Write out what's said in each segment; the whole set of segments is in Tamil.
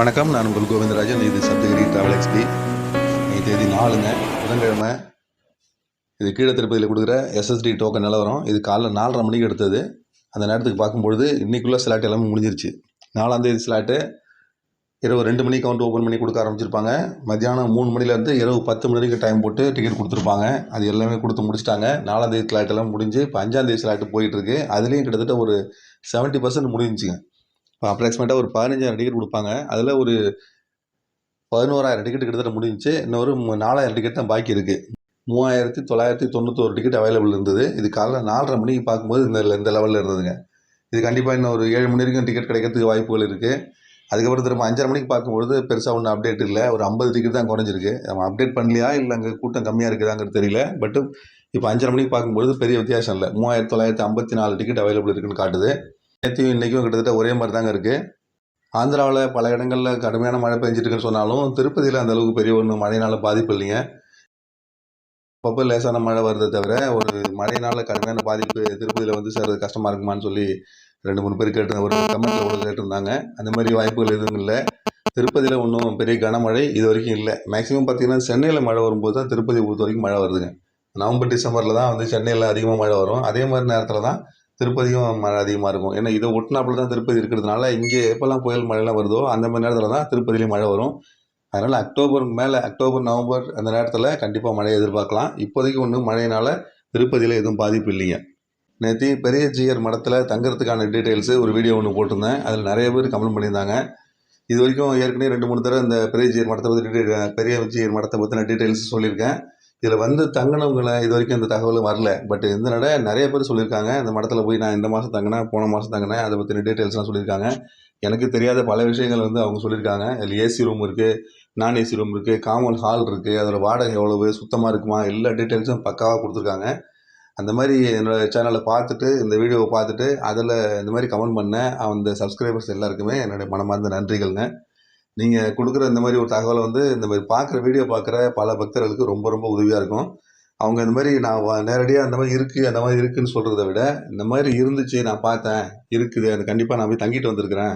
வணக்கம். நான் உங்கள் கோவிந்தராஜன். இது சப்தகிரி டிராவல் எக்ஸ்பி இன்னைக்கு தேதி நாலுங்க. புதன்கிழமை இது கீழே திருப்பதியில் கொடுக்குற எஸ்எஸ்டி டோக்கன் நிலவரம் இது காலைல நாலரை மணிக்கு எடுத்தது. அந்த நேரத்துக்கு பார்க்கும்பொழுது இன்றைக்குள்ளே ஸ்லாட் எல்லாமே முடிஞ்சிருச்சு. நாலாம் தேதி ஸ்லாட்டு இரவு ரெண்டு மணிக்கு கவுண்ட் ஓப்பன் பண்ணி கொடுக்க ஆரம்பிச்சிருப்பாங்க. மத்தியானம் மூணு மணிலேருந்து இரவு பத்து மணி வரைக்கும் டைம் போட்டு டிக்கெட் கொடுத்துருப்பாங்க. அது எல்லாமே கொடுத்து முடிச்சிட்டாங்க. நாலாம் தேதி ஸ்லாட் எல்லாம் முடிஞ்சு இப்போ அஞ்சாம் தேதி ஸ்லாட்டு போயிட்டுருக்கு அதுலேயும் கிட்டத்தட்ட ஒரு செவன்ட்டி பர்சன்ட் முடிஞ்சுங்க இப்போ அப்ராக்சிமேட்டாக ஒரு பதினஞ்சாயிரம் டிக்கெட் கொடுப்பாங்க. அதில் ஒரு பதினோராயிரம் டிக்கெட் கிட்டத்தட்ட முடிஞ்சுச்சு. இன்னொரு நாலாயிரம் டிக்கெட் தான் பாக்கி இருக்குது மூவாயிரத்தி தொள்ளாயிரத்தி தொண்ணூத்தோரு டிக்கெட் அவைலபிள் இருந்தது. இது காலைல நாலரை மணிக்கு பார்க்கும்போது இந்த இந்த லெவலில் இருந்ததுங்க. இது கண்டிப்பாக இன்னும் ஒரு ஏழு மணி வரைக்கும் டிக்கெட் கிடைக்கிறதுக்கு வாய்ப்புகள் இருக்குது அதுக்கப்புறம் திரும்ப அஞ்சரை மணிக்கு பார்க்கும்பொழுது பெருசாக ஒன்றும் அப்டேட் இல்லை. ஒரு ஐம்பது டிக்கெட் தான் குறைஞ்சிருக்கு. நம்ம அப்டேட் பண்ணலையா இல்லை அங்கே கூட்டம் கம்மியாக இருக்குதாங்கிறது தெரியல. பட் இப்போ அஞ்சரை மணிக்கு பார்க்கும்பொழுது பெரிய வித்தியாசம் இல்லை. மூவாயிரத்தி தொள்ளாயிரத்தி ஐம்பத்தி நாலு டிக்கெட் அவைலபிள் இருக்குன்னு காட்டுது. நேற்றையும் இன்றைக்கும் கிட்டத்தட்ட ஒரே மாதிரி தாங்க இருக்குது ஆந்திராவில் பல இடங்களில் கடுமையான மழை பெஞ்சிருக்குன்னு சொன்னாலும் திருப்பதியில் அந்த அளவுக்கு பெரிய ஒன்றும் மழையினால் பாதிப்பு இல்லைங்க. அப்பப்போ லேசான மழை வருதே தவிர ஒரு மழையினால் கடுமையான பாதிப்பு திருப்பதியில் வந்து சேர்றது கஷ்டமாக இருக்குமான்னு சொல்லி ரெண்டு மூணு பேர் கேட்டு ஒரு கமெண்ட்டில் ஒரு கேட்டிருந்தாங்க. அந்த மாதிரி வாய்ப்புகள் எதுவும் இல்லை. திருப்பதியில் ஒன்றும் பெரிய கனமழை இது வரைக்கும் இல்லை. மேக்ஸிமம் பார்த்தீங்கன்னா சென்னையில் மழை வரும்போது தான் திருப்பதி பொறுத்த வரைக்கும் மழை வருதுங்க. நவம்பர் டிசம்பரில் தான் வந்து சென்னையில் அதிகமாக மழை வரும். அதே மாதிரி நேரத்தில் தான் திருப்பதியும் மழை அதிகமாக இருக்கும். ஏன்னா இதை ஒட்டினாப்புல தான் திருப்பதி இருக்கிறதுனால இங்கே எப்போல்லாம் புயல் மழைலாம் வருதோ அந்த மாதிரி நேரத்தில் தான் திருப்பதியிலையும் மழை வரும். அதனால் அக்டோபர் மேலே அக்டோபர் நவம்பர் அந்த நேரத்தில் கண்டிப்பாக மழையை எதிர்பார்க்கலாம். இப்போதைக்கு ஒன்றும் மழையினால் திருப்பதியில் எதுவும் பாதிப்பு இல்லைங்க. நேற்று பெரிய ஜிஆர் மடத்தில் தங்குறதுக்கான டீட்டெயில்ஸு ஒரு வீடியோ ஒன்று போட்டிருந்தேன். அதில் நிறைய பேர் கமெண்ட் பண்ணியிருந்தாங்க. இது வரைக்கும் ஏற்கனவே ரெண்டு மூணு தடவை இந்த பெரிய ஜிஆர் மடத்தை பற்றி பெரிய ஜிஆர் மடத்தை பற்றின டீட்டெயில்ஸ் சொல்லியிருக்கேன். இதில் வந்து தங்கினவங்களை இது வரைக்கும் இந்த தகவலும் வரல. பட் இந்த நட நிறைய பேர் சொல்லியிருக்காங்க இந்த மடத்தில் போய் நான் இந்த மாதம் தங்கினேன் போன மாதம் தங்கினேன் அதை பற்றின டீட்டெயில்ஸ்லாம் சொல்லியிருக்காங்க. எனக்கு தெரியாத பல விஷயங்கள் வந்து அவங்க சொல்லியிருக்காங்க. அதில் ஏசி ரூம் இருக்குது நான் ஏசி ரூம் இருக்குது காமன் ஹால் இருக்குது அதோட வாடகை எவ்வளவு சுத்தமாக இருக்குமா எல்லா டீட்டெயில்ஸும் பக்காவாக கொடுத்துருக்காங்க. அந்த மாதிரி என்னோட சேனலை பார்த்துட்டு இந்த வீடியோவை பார்த்துட்டு அதில் இந்த மாதிரி கமெண்ட் பண்ண அந்த சப்ஸ்கிரைபர்ஸ் எல்லாருக்குமே என்னுடைய மனமார்ந்த நன்றிகள்ங்க. நீங்கள் கொடுக்குற இந்த மாதிரி ஒரு தகவலை வந்து இந்த மாதிரி பார்க்குற வீடியோ பார்க்குற பல பக்தர்களுக்கு ரொம்ப ரொம்ப உதவியாக இருக்கும். அவங்க இந்த மாதிரி நான் வ- நேரடியாக அந்த மாதிரி இருக்குது அந்த மாதிரி இருக்குதுன்னு சொல்கிறத விட இந்த மாதிரி இருந்துச்சு நான் பார்த்தேன் இருக்குது அது கண்டிப்பாக நான் போய் தங்கிட்டு வந்திருக்கிறேன்.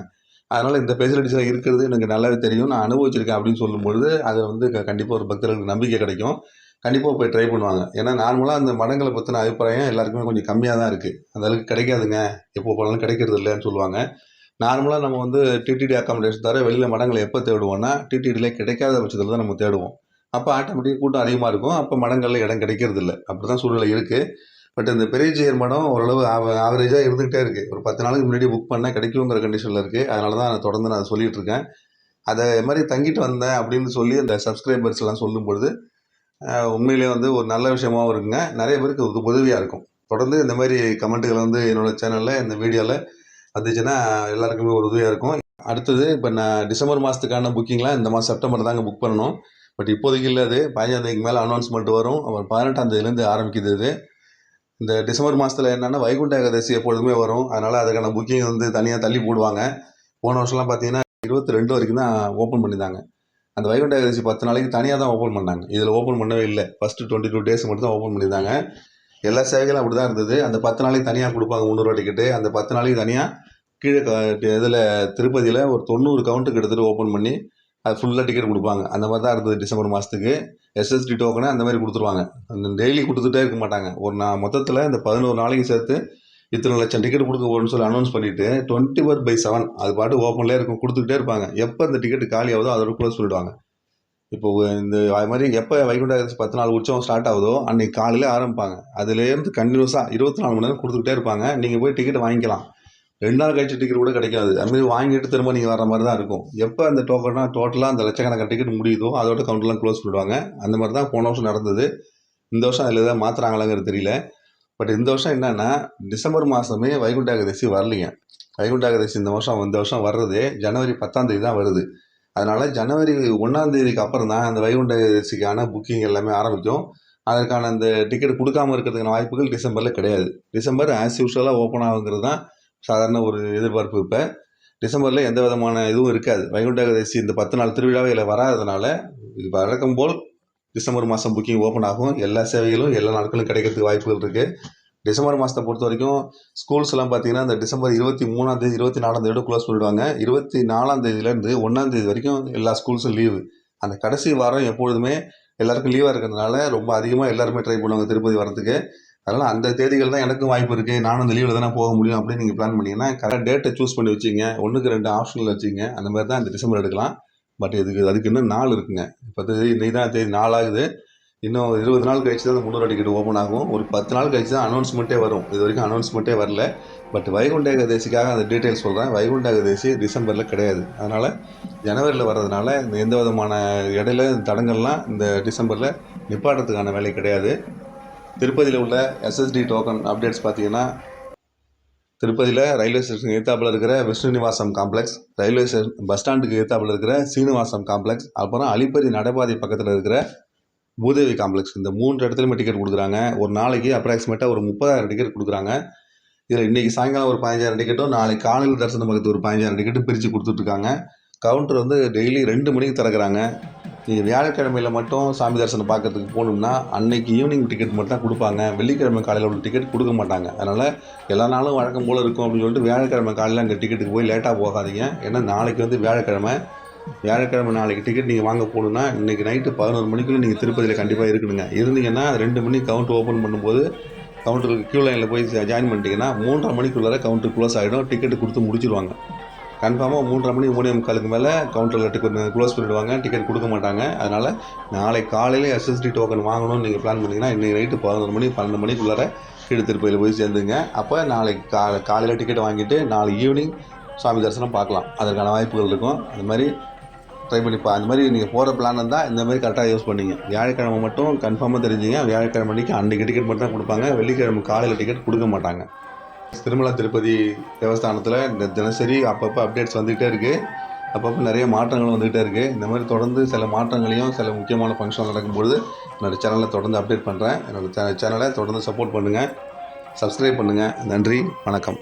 அதனால் இந்த ஃபெசிலிட்டிஸ்லாம் இருக்கிறது எனக்கு நல்லாவே தெரியும். நான் அனுபவிச்சிருக்கேன் அப்படின்னு சொல்லும்பொழுது அது வந்து கண்டிப்பாக ஒரு பக்தர்களுக்கு நம்பிக்கை கிடைக்கும். கண்டிப்பாக போய் ட்ரை பண்ணுவாங்க. ஏன்னா நார்மலாக அந்த மடங்களை பற்றின அபிப்பிராயம் எல்லாருக்குமே கொஞ்சம் கம்மியாக தான் இருக்குது அந்த அளவுக்கு கிடைக்காதுங்க. எப்போ போனாலும் கிடைக்கிறது இல்லைன்னு சொல்லுவாங்க. நார்மலாக நம்ம வந்து டிடிடி அக்காமடேஷன் தவிர வெளியில் மடங்களை எப்போ தேடுவோம்னா டிடிடியில் கிடைக்காத பட்சத்தில் தான் நம்ம தேடுவோம். அப்போ ஆட்டோமேட்டிக் கூட்டம் அதிகமாக இருக்கும். அப்போ மடங்களில் இடம் கிடைக்கிறது இல்லை அப்படி தான் சூழ்நிலை இருக்குது பட் இந்த பெரிய ஜெயர் மடம் ஓரளவு ஆவரேஜாக இருந்துகிட்டே இருக்குது ஒரு பத்து நாளுக்கு முன்னாடி புக் பண்ணால் கிடைக்குங்கிற கண்டிஷனில் இருக்குது அதனால தான் நான் தொடர்ந்து நான் சொல்லிட்டு இருக்கேன். அதை மாதிரி தங்கிட்டு வந்தேன் அப்படின்னு சொல்லி அந்த சப்ஸ்கிரைபர்ஸ் எல்லாம் சொல்லும்பொழுது உண்மையிலே உண்மையிலேயே வந்து ஒரு நல்ல விஷயமாகவும் இருக்குங்க. நிறைய பேருக்கு உதவியாக இருக்கும். தொடர்ந்து இந்த மாதிரி கமெண்ட்டுகள் வந்து என்னோடய சேனலில் இந்த வீடியோவில் வந்துச்சுன்னா எல்லாருக்குமே ஒரு உதவியாக இருக்கும். அடுத்தது இப்போ நான் டிசம்பர் மாதத்துக்கான புக்கிங்லாம் இந்த மாதம் செப்டம்பர் தாங்க புக் பண்ணணும். பட் இப்போதைக்கு இல்லை அது. பதினஞ்சாம் தேதிக்கு மேலே அனௌன்ஸ்மெண்ட் வரும். அப்புறம் பதினெட்டாம் தேதியிலேருந்து ஆரம்பிக்குது இது. இந்த டிசம்பர் மாதத்தில் என்னென்னா வைகுண்ட ஏகாதசி எப்பொழுதுமே வரும். அதனால் அதுக்கான புக்கிங் வந்து தனியாக தள்ளி போடுவாங்க. போன வருஷம்லாம் பார்த்தீங்கன்னா இருபத்தி ரெண்டு வரைக்கும் தான் ஓப்பன் பண்ணியிருந்தாங்க. அந்த வைகுண்ட ஏகாதசி பத்து நாளைக்கு தனியாக தான் ஓப்பன் பண்ணாங்க. இதில் ஓப்பன் பண்ணவே இல்லை. ஃபஸ்ட்டு டுவெண்ட்டி டூ டேஸ் மட்டும் தான் ஓப்பன் பண்ணியிருந்தாங்க. எல்லா சேவைகளும் அப்படி தான் இருந்தது. அந்த பத்து நாளைக்கு தனியாக கொடுப்பாங்க முந்நூறுவா டிக்கெட்டு அந்த பத்து நாளைக்கு தனியாக கீழே இதில் திருப்பதியில் ஒரு தொண்ணூறு கவுண்ட்டு கிட்டத்தட்ட ஓப்பன் பண்ணி அது ஃபுல்லாக டிக்கெட் கொடுப்பாங்க. அந்த மாதிரி தான் இருந்தது டிசம்பர் மாதத்துக்கு எஸ்எஸ்டி டோக்கனை அந்த மாதிரி கொடுத்துருவாங்க. அந்த டெய்லி கொடுத்துட்டே இருக்க மாட்டாங்க. ஒரு நான் மொத்தத்தில் இந்த பதினோரு நாளைக்கு சேர்த்து இத்தனை லட்சம் டிக்கெட் கொடுக்க போகணும்னு சொல்லி அனௌன்ஸ் பண்ணிவிட்டு டுவெண்ட்டி ஃபோர் பை செவன் அது பாட்டு ஓப்பன்லேயே இருக்கும் கொடுத்துக்கிட்டே இருப்பாங்க. எப்போ இந்த டிக்கெட் காலி ஆகுதோ அதோட க்ளோஸ் சொல்லிடுவாங்க இப்போ இந்த அது மாதிரி எப்போ வைகுண்ட ஏகாதசி பத்து நாள் உற்சவம் ஸ்டார்ட் ஆகுதோ அன்னைக்கு காலையில் ஆரம்பிப்பாங்க. அதுலேருந்து கண்டினியூஸாக இருபத்தி நாலு மணி நேரம் கொடுத்துக்கிட்டே இருப்பாங்க. நீங்கள் போய் டிக்கெட் வாங்கிக்கலாம். ரெண்டு நாள் கழிச்சு டிக்கெட் கூட கிடைக்காது. அதுமாரி வாங்கிட்டு திரும்ப நீங்கள் வர மாதிரி தான் இருக்கும். எப்போ அந்த டோக்கனாக டோட்டலாக அந்த லட்சக்கணக்கான டிக்கெட் முடியுதோ அதோட கவுண்டர்லாம் க்ளோஸ் பண்ணிடுவாங்க. அந்த மாதிரி தான் போன வருஷம் நடந்தது. இந்த வருஷம் அதில் எதாவது மாற்றுறாங்களாங்கிறது தெரியல. பட் இந்த வருஷம் என்னென்னா டிசம்பர் மாதமே வைகுண்ட ஏகாதசி வரலைங்க. வைகுண்ட ஏகாதசி இந்த வருஷம் இந்த வருஷம் வர்றதே ஜனவரி பத்தாம் தேதி தான் வருது. அதனால் ஜனவரி ஒன்றாந்தேதிக்கு அப்புறம் தான் அந்த வைகுண்ட ஏகாதசிக்கான புக்கிங் எல்லாமே ஆரம்பிக்கும். அதற்கான அந்த டிக்கெட் கொடுக்காம இருக்கிறதுக்கான வாய்ப்புகள் டிசம்பரில் கிடையாது. டிசம்பர் ஆஸ் யூஸ்வலாக ஓப்பன் ஆகுங்கிறது தான் சாதாரண ஒரு எதிர்பார்ப்பு இப்போ. டிசம்பரில் எந்த விதமான இதுவும் இருக்காது. வைகுண்ட ஏகாதசி இந்த பத்து நாள் திருவிழாவே இதில் வராதனால வழக்கம் போல் டிசம்பர் மாதம் புக்கிங் ஓப்பன் ஆகும். எல்லா சேவைகளும் எல்லா நாட்களும் கிடைக்கிறதுக்கு வாய்ப்புகள் இருக்குது டிசம்பர் மாதத்தை பொறுத்த வரைக்கும் ஸ்கூல்ஸ் எல்லாம் பார்த்தீங்கன்னா அந்த டிசம்பர் இருபத்தி மூணாம் தேதி இருபத்தி நாலாம் தேதி க்ளோஸ் பண்ணிடுவாங்க இருபத்தி நாலாம் தேதியிலேருந்து ஒன்றாம் தேதி வரைக்கும் எல்லா ஸ்கூல்ஸும் லீவு அந்த கடைசி வாரம் எப்பொழுதுமே எல்லாருக்கும் லீவாக இருக்கிறதுனால ரொம்ப அதிகமாக எல்லாருமே ட்ரை பண்ணுவாங்க திருப்பதி வரதுக்கு அதனால் அந்த தேதிகள் தான் எனக்கும் வாய்ப்பு இருக்குது நானும் அந்த லீவில் தானே போக முடியும் அப்படின்னு நீங்கள் பிளான் பண்ணிங்கன்னா கரெக்ட் டேட்டை சூஸ் பண்ணி வச்சிங்க ஒன்றுக்கு ரெண்டு ஆப்ஷனில் வச்சிங்க அந்த மாதிரி தான் இந்த டிசம்பர் எடுக்கலாம். பட் இதுக்கு அதுக்கு இன்னும் நாள் இருக்குங்க. இப்போ தேதி இன்னைக்கு தான் தேதி நாள் ஆகுது இன்னும் இருபது நாள் கழிச்சு தான் அந்த முந்நூறு டிக்கெட் ஓப்பன் ஆகும். ஒரு பத்து நாள் கழிச்சு தான் அனௌன்ஸ்மெண்ட்டே வரும். இது வரைக்கும் அனௌன்ஸ்மெண்ட்டே வரல. பட் வைகுண்ட ஏகாதசிக்காக அந்த டீட்டெயில்ஸ் சொல்கிறேன் வைகுண்ட ஏகாதசி டிசம்பரில் கிடையாது. அதனால் ஜனவரியில் வர்றதுனால இந்த எந்த விதமான இடையில தடங்கள்லாம் இந்த டிசம்பரில் நிப்பாட்டத்துக்கான வேலை கிடையாது. திருப்பதியில் உள்ள எஸ்எஸ்டி டோக்கன் அப்டேட்ஸ் பார்த்தீங்கன்னா திருப்பதியில் ரயில்வே ஸ்டேஷன் எதிர்த்தாப்புல இருக்கிற Vishnu Nivasam complex railway station bus ஸ்டாண்டுக்கு எதிர்த்தாப்புல இருக்கிற சீனிவாசம் காம்ப்ளெக்ஸ் அப்புறம் அலிப்பதி நடைபாதை பக்கத்தில் இருக்கிற பூதேவி காம்ப்ளெக்ஸ் இந்த மூன்று இடத்துலையுமே டிக்கெட் கொடுக்குறாங்க. ஒரு நாளைக்கு அப்ராக்சிமேட்டாக ஒரு முப்பதாயிரம் டிக்கெட் கொடுக்குறாங்க. இதில் இன்றைக்கி சாயங்காலம் ஒரு பதினஞ்சாயிரம் டிக்கெட்டும் நாளைக்கு காலையில் தரிசனம் பக்கத்து ஒரு பதினஞ்சாயிரம் டிக்கெட்டும் பிரித்து கொடுத்துட்ருக்காங்க. கவுண்டர் வந்து டெய்லி ரெண்டு மணிக்கு திறக்கிறாங்க. நீங்கள் வியாழக்கிழமையில் மட்டும் சாமி தரிசனம் பார்க்கறதுக்கு போகணும்னா அன்னைக்கு ஈவினிங் டிக்கெட் மட்டும் தான் கொடுப்பாங்க. வெள்ளிக்கிழமை காலையில் உள்ள டிக்கெட் கொடுக்க மாட்டாங்க. அதனால் எல்லா நாளும் வழக்கம் போல் இருக்கும் அப்படின்னு சொல்லிட்டு வியாழக்கிழமை காலையில் அங்கே டிக்கெட்டுக்கு போய் லேட்டாக போகாதீங்க. ஏன்னா நாளைக்கு வந்து வியாழக்கிழமை. வியாழக்கிழமை நாளைக்கு டிக்கெட் நீங்கள் வாங்க போகணுன்னா இன்றைக்கி நைட்டு பதினோரு மணிக்குள்ளே நீங்கள் திருப்பதியில் கண்டிப்பாக இருக்கணுங்க இருந்தீங்கன்னா ரெண்டு மணிக்கு கவுண்டர் ஓப்பன் பண்ணும்போது கவுண்டருக்கு க்யூ லைனில் போய் ஜாயின் பண்ணிட்டீங்கன்னா மூன்றரை மணிக்குள்ளார கவுண்டர் க்ளோஸ் ஆகிடும் டிக்கெட்டு கொடுத்து முடிச்சிடுவாங்க கன்ஃபார்மாக மூன்றரை மணி மூணே முக்காலுக்கு மேலே கவுண்டரில் டிக்கெட் க்ளோஸ் பண்ணிவிடுவாங்க டிக்கெட் கொடுக்க மாட்டாங்க. அதனால் நாளை காலையில் எஸ்எஸ்டி டோக்கன் வாங்கணும்னு நீங்கள் பிளான் பண்ணிங்கன்னா இன்றைக்கி நைட்டு பதினொரு மணி பன்னெண்டு மணிக்குள்ளார கீழே திருப்பதியில் போய் சேர்ந்துங்க. அப்போ நாளைக்கு கா காலையில் டிக்கெட் வாங்கிட்டு நாளை ஈவினிங் சுவாமி தரிசனம் பார்க்கலாம். அதற்கான வாய்ப்புகள் இருக்கும். அது மாதிரி ட்ரை பண்ணி பா அந்த மாதிரி நீங்கள் போகிற பிளான் இருந்தால் இந்த மாதிரி கரெக்டாக யூஸ் பண்ணிங்க. வியாழக்கிழமை மட்டும் கன்ஃபார்மாக தெரிஞ்சுங்க. வியாழக்கிழமை அன்றைக்கி அன்றைக்கு டிக்கெட் மட்டும் தான் கொடுப்பாங்க. வெள்ளிக்கிழமை காலையில் டிக்கெட் கொடுக்க மாட்டாங்க. திருமலா திருப்பதி தேவஸ்தானத்தில் இந்த தினசரி அப்பப்போ அப்டேட்ஸ் வந்துகிட்டே இருக்குது அப்பப்போ நிறைய மாற்றங்களும் வந்துகிட்டே இருக்குது இந்த மாதிரி தொடர்ந்து சில மாற்றங்களையும் சில முக்கியமான ஃபங்க்ஷன் நடக்கும்பொழுது என்னோடய சேனலை தொடர்ந்து அப்டேட் பண்ணுறேன் என்னோடய சேனலை தொடர்ந்து சப்போர்ட் பண்ணுங்கள் சப்ஸ்கிரைப் பண்ணுங்கள் நன்றி. வணக்கம்.